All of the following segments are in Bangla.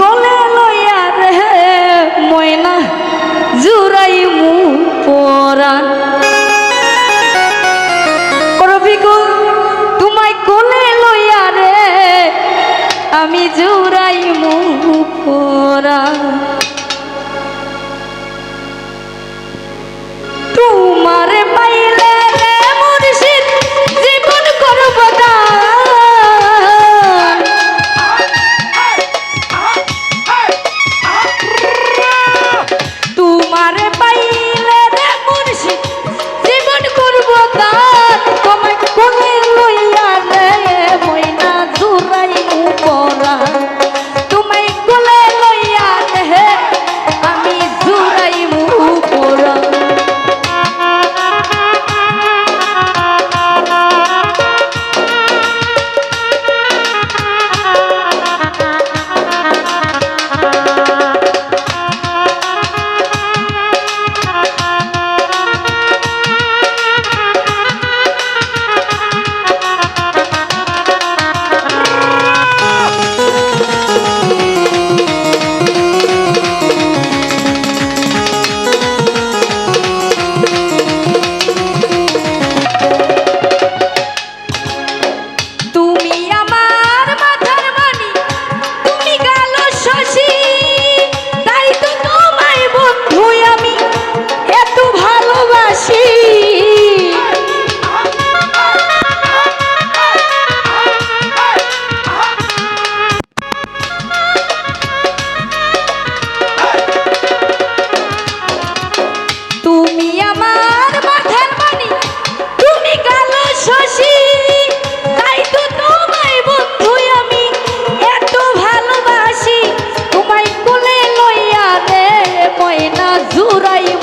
গলে লইয়া রে ময়না জুরাই মু পরাণ। করবিগু তোমায় কোলে লইয়া রে, আমি জুরাই মু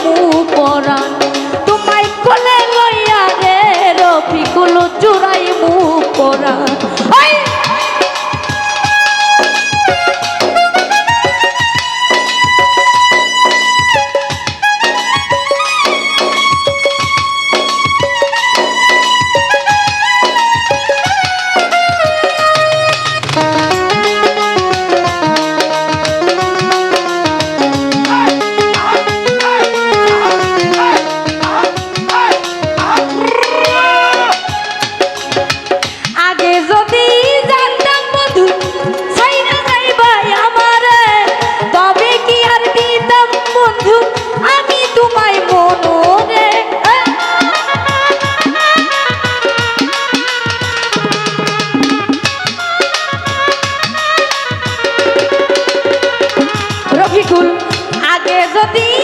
amor for being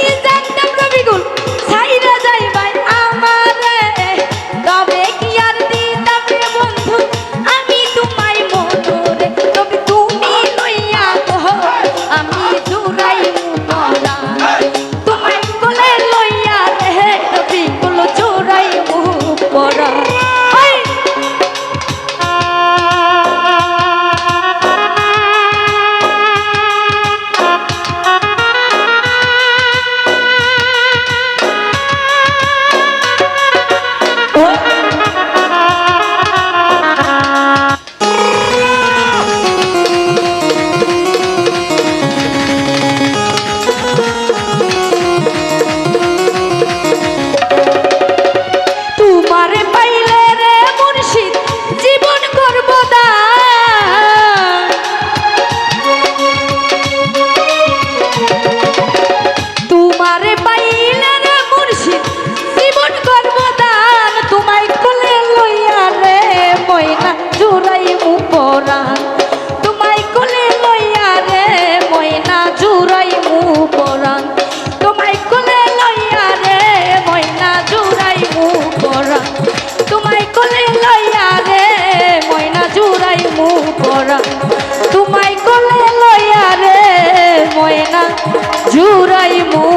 জুড়াই মু